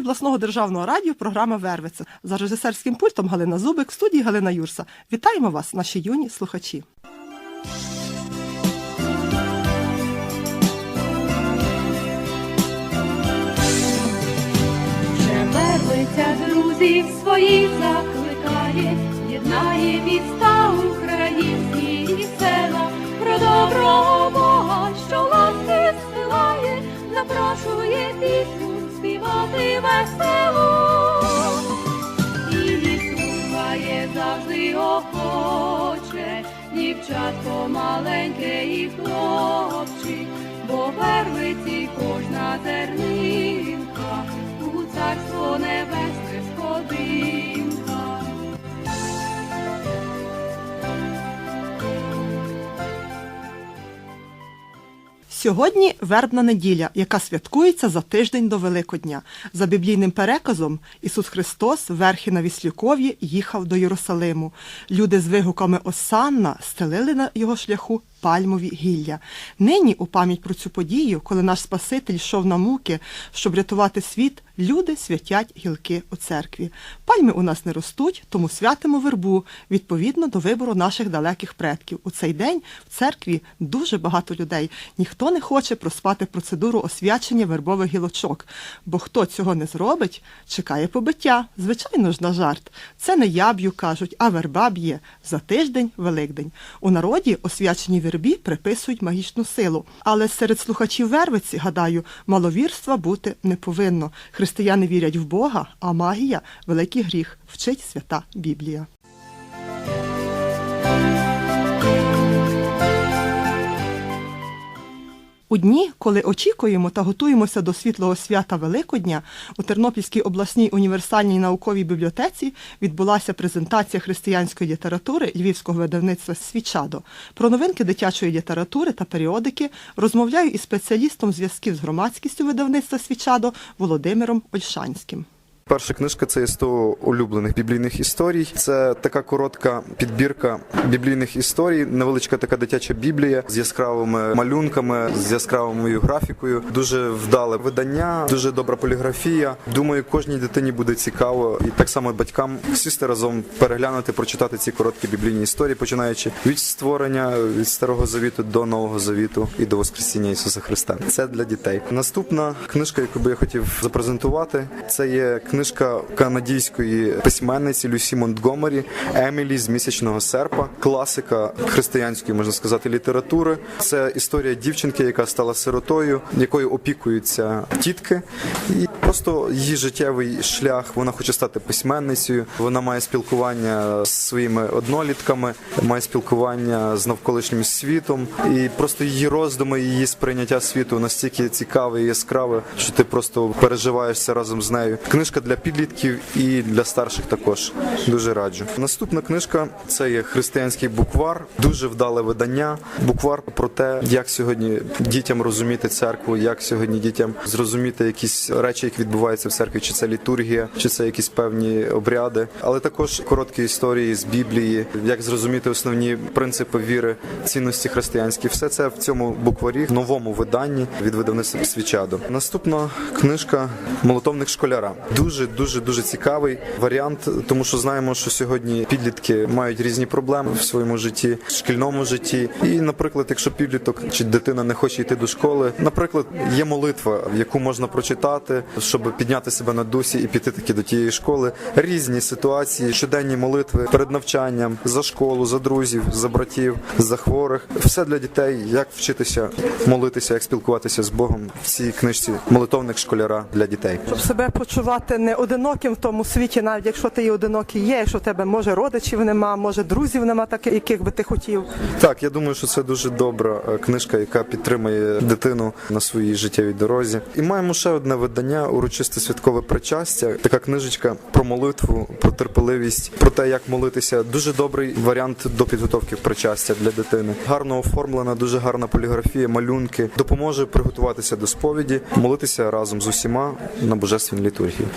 Обласного державного радіо програма Вервиця за режисерським пультом Галина Зубик, в студії Галина Юрса. Вітаємо вас, наші юні слухачі. Вже вервиця друзів своїх закликає, єднає міста українські і села, про доброго Бога, що ласки зсилає, запрошує пісню співати весело. І слухає завжди охоче, дівчатко маленьке і хлопчик, бо в вервиці кожна зернинка, у царство небесне сходинка. Сьогодні вербна неділя, яка святкується за тиждень до Великодня. За біблійним переказом Ісус Христос верхи на Віслюкові їхав до Єрусалиму. Люди з вигуками Осанна стелили на його шляху пальмові гілля. Нині, у пам'ять про цю подію, коли наш Спаситель йшов на муки, щоб рятувати світ, люди святять гілки у церкві. Пальми у нас не ростуть, тому святимо вербу відповідно до вибору наших далеких предків. У цей день в церкві дуже багато людей. Ніхто не хоче проспати процедуру освячення вербових гілочок, бо хто цього не зробить, чекає побиття. Звичайно ж, на жарт. Це не я б'ю, кажуть, а верба б'є за тиждень Великдень. У народі освячені освяченій вербі приписують магічну силу. Але серед слухачів Вервиці, гадаю, маловірства бути не повинно. Християни вірять в Бога, а магія великий гріх, вчить свята Біблія. У дні, коли очікуємо та готуємося до світлого свята Великодня, у Тернопільській обласній універсальній науковій бібліотеці відбулася презентація християнської літератури львівського видавництва Свічадо. Про новинки дитячої літератури та періодики розмовляю із спеціалістом зв'язків з громадськістю видавництва Свічадо Володимиром Ольшанським. Перша книжка це є 100 улюблених біблійних історій. Це така коротка підбірка біблійних історій, невеличка така дитяча біблія з яскравими малюнками, з яскравою графікою. Дуже вдале видання, дуже добра поліграфія. Думаю, кожній дитині буде цікаво, і так само батькам сісти разом переглянути, прочитати ці короткі біблійні історії, починаючи від створення від старого завіту до нового завіту і до Воскресіння Ісуса Христа. Це для дітей. Наступна книжка, яку би я хотів запрезентувати, це є книжка канадійської письменниці Люсі Монтгомері Емілі з місячного серпа, класика християнської, можна сказати, літератури. Це історія дівчинки, яка стала сиротою, якою опікуються тітки, і просто її життєвий шлях. Вона хоче стати письменницею. Вона має спілкування з своїми однолітками, має спілкування з навколишнім світом, і просто її роздуми, її сприйняття світу настільки цікаве і яскраве, що ти просто переживаєшся разом з нею. Книжка для підлітків і для старших також дуже раджу. Наступна книжка це є християнський буквар, дуже вдале видання. Буквар про те, як сьогодні дітям розуміти церкву, як сьогодні дітям зрозуміти якісь речі, які відбуваються в церкві, чи це літургія, чи це якісь певні обряди, але також короткі історії з Біблії, як зрозуміти основні принципи віри, цінності християнські. Все це в цьому букварі, в новому виданні від видавництва Свічадо. Наступна книжка Молотовник школяра. Дуже дуже дуже цікавий варіант, тому що знаємо, що сьогодні підлітки мають різні проблеми в своєму житті, в шкільному житті. І, наприклад, якщо підліток чи дитина не хоче йти до школи, наприклад, є молитва, яку можна прочитати, щоб підняти себе на дусі і піти таки до тієї школи. Різні ситуації, щоденні молитви перед навчанням за школу, за друзів, за братів, за хворих. Все для дітей, як вчитися молитися, як спілкуватися з Богом в цій книжці молитовник школяра для дітей. Щоб себе почувати не одиноким в тому світі, навіть якщо ти і одинокий є, якщо в тебе може родичів нема, може друзів нема таких, яких би ти хотів. Так, я думаю, що це дуже добра е, книжка, яка підтримує дитину на своїй життєвій дорозі. І маємо ще одне видання урочисте святкове причастя. Така книжечка про молитву, про терпеливість, про те, як молитися. Дуже добрий варіант до підготовки причастя для дитини. Гарно оформлена, дуже гарна поліграфія, малюнки допоможе приготуватися до сповіді, молитися разом з усіма на божественній літургії.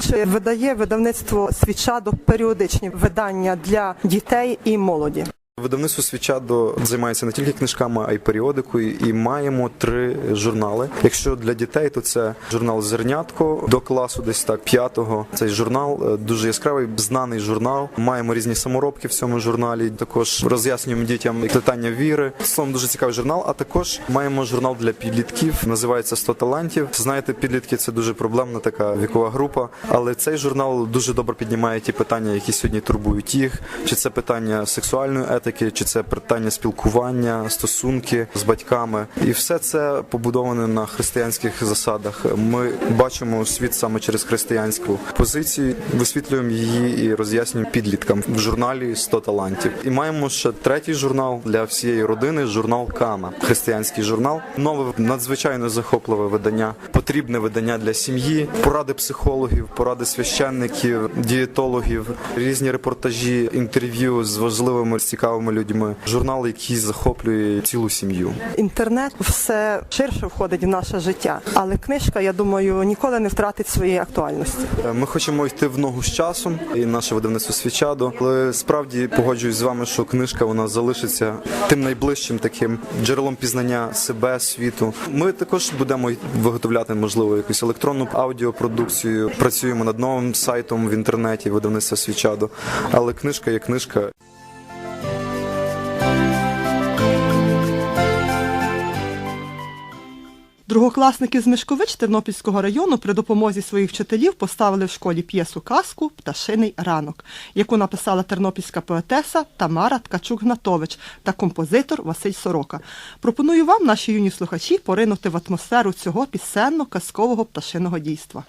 Чи видає видавництво свіча до періодичні видання для дітей і молоді? Видавництво Свічадо займається не тільки книжками, а й періодикою, і маємо три журнали. Якщо для дітей, то це журнал Зернятко до класу, десь так п'ятого. Цей журнал е, дуже яскравий, знаний журнал. Маємо різні саморобки в цьому журналі. Також роз'яснюємо дітям питання віри. Словом, дуже цікавий журнал. А також маємо журнал для підлітків. Називається «100 талантів. Знаєте, підлітки це дуже проблемна така вікова група. Але цей журнал дуже добре піднімає ті питання, які сьогодні турбують їх. Чи це питання сексуальної етики, чи це питання спілкування, стосунки з батьками, і все це побудоване на християнських засадах. Ми бачимо світ саме через християнську позицію, висвітлюємо її і роз'яснюємо підліткам в журналі «100 талантів. І маємо ще третій журнал для всієї родини журнал Кама, християнський журнал. Нове надзвичайно захопливе видання, потрібне видання для сім'ї, поради психологів, поради священників, дієтологів, різні репортажі, інтерв'ю з важливими цікавими людьми. Журнал, який захоплює цілу сім'ю. Інтернет все ширше входить в наше життя, але книжка, я думаю, ніколи не втратить своєї актуальності. Е, Ми хочемо йти в ногу з часом, і наше видавництво свічадо. Але справді погоджуюсь з вами, що книжка вона залишиться тим найближчим таким джерелом пізнання себе, світу. Ми також будемо виготовляти можливо якусь електронну аудіопродукцію. Працюємо над новим сайтом в інтернеті видавництва свічадо. Але книжка є книжка. Другокласники з Мишкович Тернопільського району при допомозі своїх вчителів поставили в школі п'єсу казку Пташиний ранок, яку написала тернопільська поетеса Тамара Ткачук-Гнатович та композитор Василь Сорока. Пропоную вам, наші юні слухачі, поринути в атмосферу цього пісенно-казкового пташиного дійства.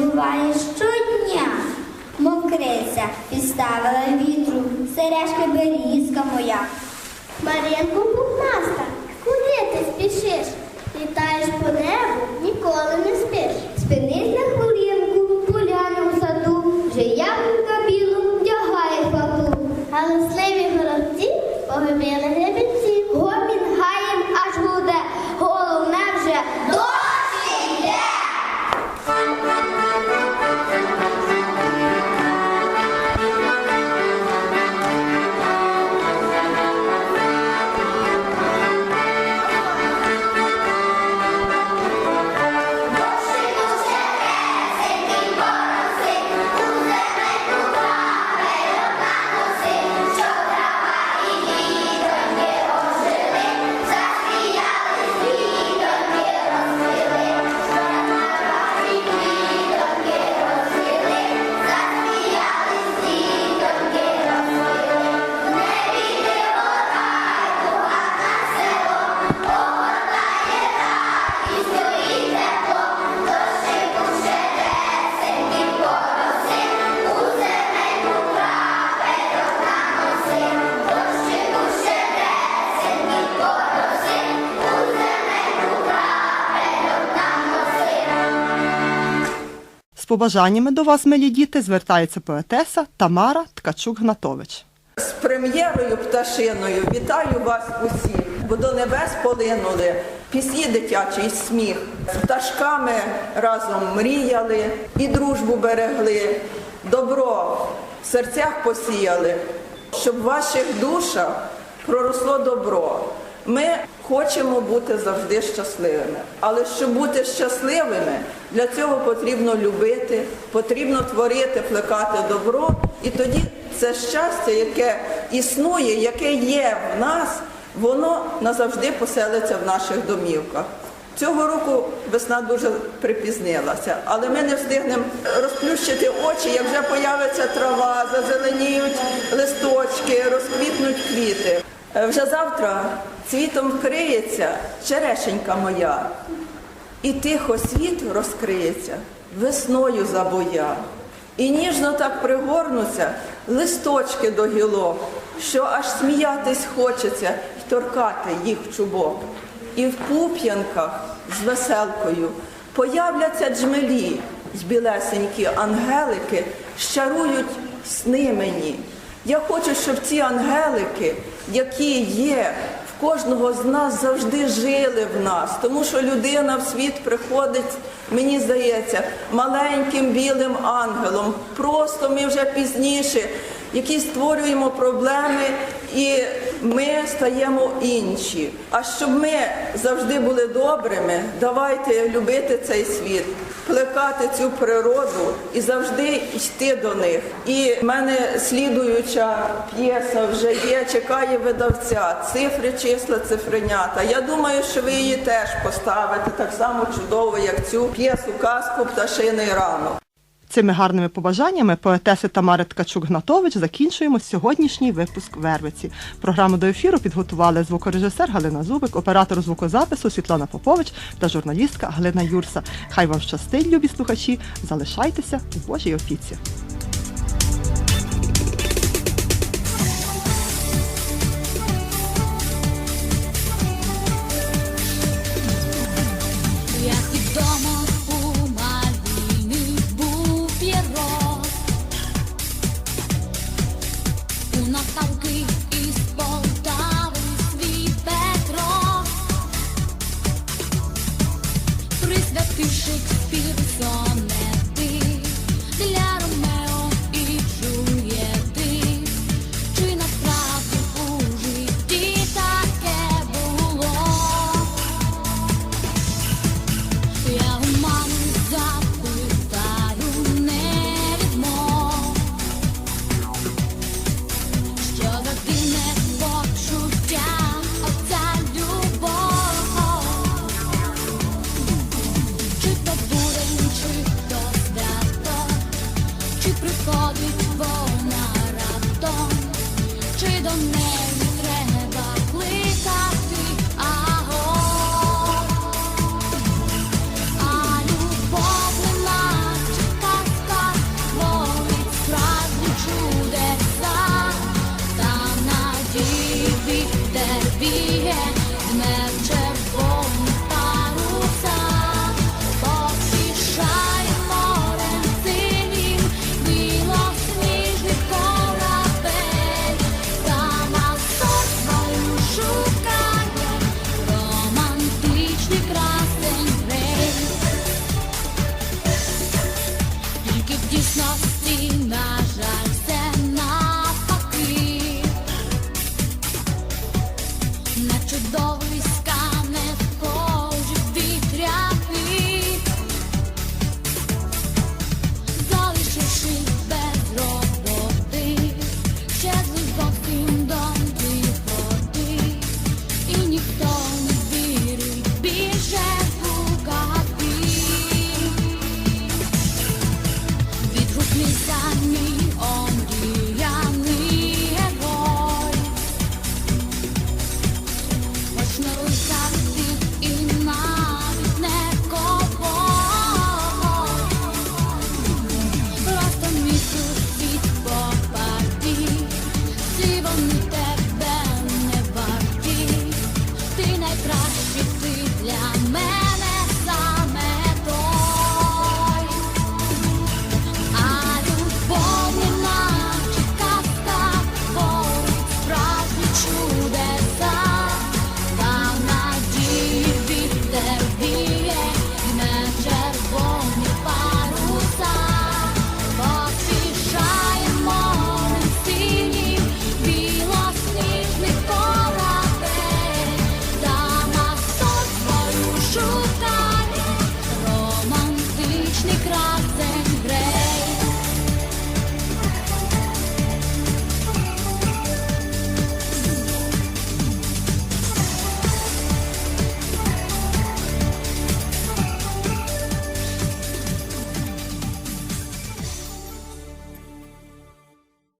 Прибуває щодня. Мов криця підставила вітру, сережки берізка моя. Маринку побажаннями до вас, милі діти, звертається поетеса Тамара Ткачук-Гнатович. З прем'єрою пташиною вітаю вас усіх, бо до небес полинули пісні дитячі і сміх. З пташками разом мріяли і дружбу берегли, добро в серцях посіяли, щоб в ваших душах проросло добро. Ми хочемо бути завжди щасливими, але щоб бути щасливими, для цього потрібно любити, потрібно творити, плекати добро, і тоді це щастя, яке існує, яке є в нас, воно назавжди поселиться в наших домівках. Цього року весна дуже припізнилася, але ми не встигнемо розплющити очі, як вже появиться трава, зазеленіють листочки, розквітнуть квіти. Е, Вже завтра цвітом вкриється черешенька моя, і тихо світ розкриється весною забоя. І ніжно так пригорнуться листочки до гілок, що аж сміятись хочеться й торкати їх чубок. І в пуп'янках з веселкою появляться джмелі, й білесенькі ангелики щарують сни мені. Я хочу, щоб ці ангелики, які є кожного з нас, завжди жили в нас, тому що людина в світ приходить, мені здається, маленьким білим ангелом. Просто ми вже пізніше, які створюємо проблеми, і ми стаємо інші. А щоб ми завжди були добрими, давайте любити цей світ плекати цю природу і завжди йти до них. І в мене слідуюча п'єса вже є, чекає видавця, цифри, числа, цифренята. Я думаю, що ви її теж поставите так само чудово, як цю п'єсу казку Пташиний ранок. Цими гарними побажаннями поетеси Тамари Ткачук-Гнатович закінчуємо сьогоднішній випуск Вервиці. Програму до ефіру підготували звукорежисер Галина Зубик, оператор звукозапису Світлана Попович та журналістка Галина Юрса. Хай вам щастить, любі слухачі! Залишайтеся у Божій опіці. Шекспір сонети чудеса, та